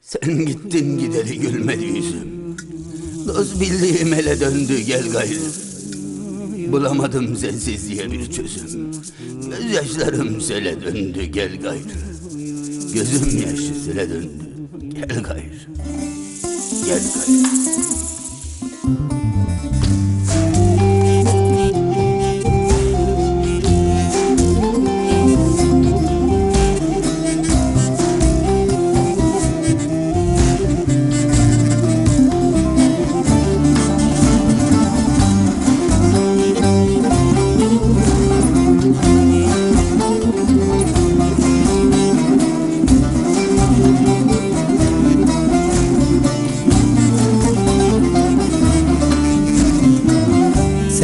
Sen gittin gideri gülmedi yüzüm. Dost bildiğim ele döndü gel gayrı. Bulamadım sensizliğe bir çözüm. Gözyaşlarım sele döndü gel gayrı. Gözüm yaşı sele döndü gel gayrı. Gel gayrı.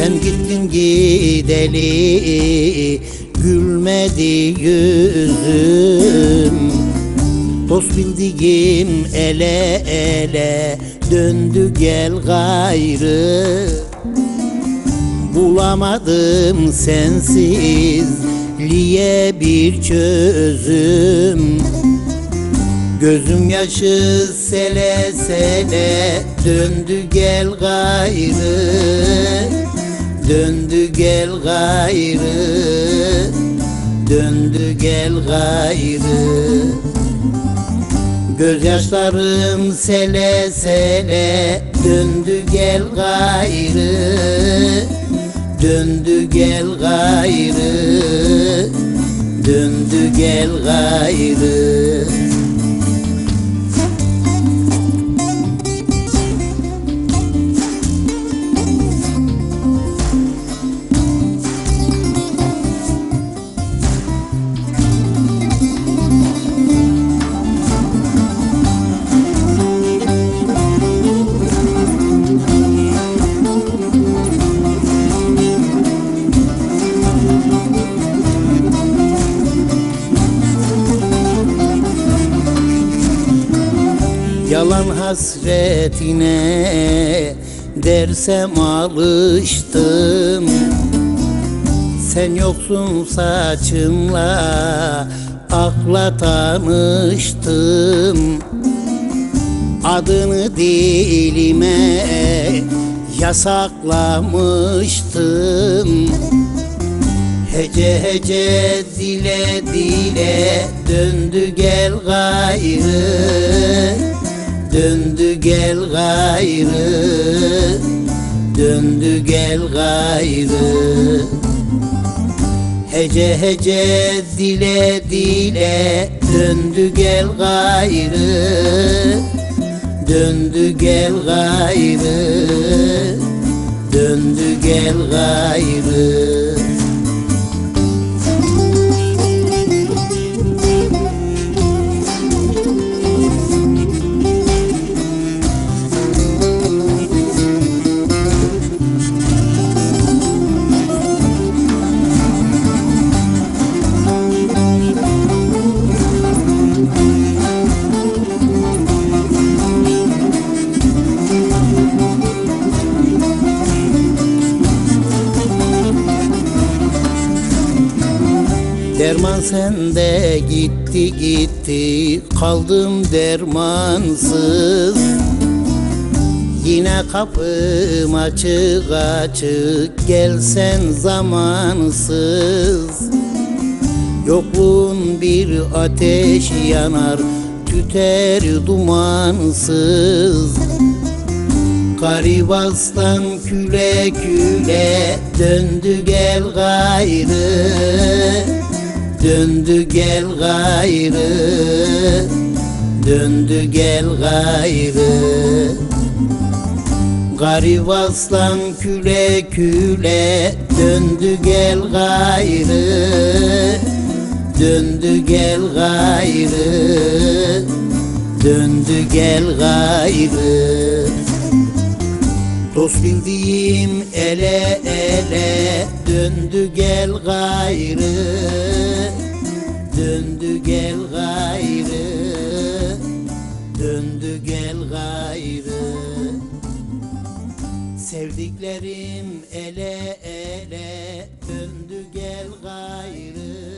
Sen gittin gideli gülmedi yüzüm. Dost bildiğim ele ele döndü gel gayrı. Bulamadım sensizliğe bir çözüm. Gözüm yaşı sele sele döndü gel gayrı Döndü gel gayrı Döndü gel gayrı. Gözyaşlarım sele sele döndü gel gayrı. Döndü gel gayrı Döndü gel gayrı Yalan hasretine dersem alıştım. Sen yoksun saçımla akla tanıştım. Adını dilime yasaklamıştım. Hece hece dile dile döndü gel gayrı Döndü gel gayrı Döndü gel gayrı. Hece hece dile dile döndü gel gayrı. Döndü gel gayrı Döndü gel gayrı Derman sende gitti gitti. Kaldım dermansız. Yine kapım açık açık. Gelsen zamansız. Yokluğun bir ateş yanar tüter dumansız. Garibastan küle küle döndü gel gayrı Döndü gel gayrı Döndü gel gayrı. Garip aslan küle küle Döndü gel gayrı. Döndü gel gayrı Döndü gel gayrı. Dost bildiğim ele ele döndü gel gayrı Döndü gel gayrı Döndü gel gayrı. Sevdiklerim ele ele Döndü gel gayrı.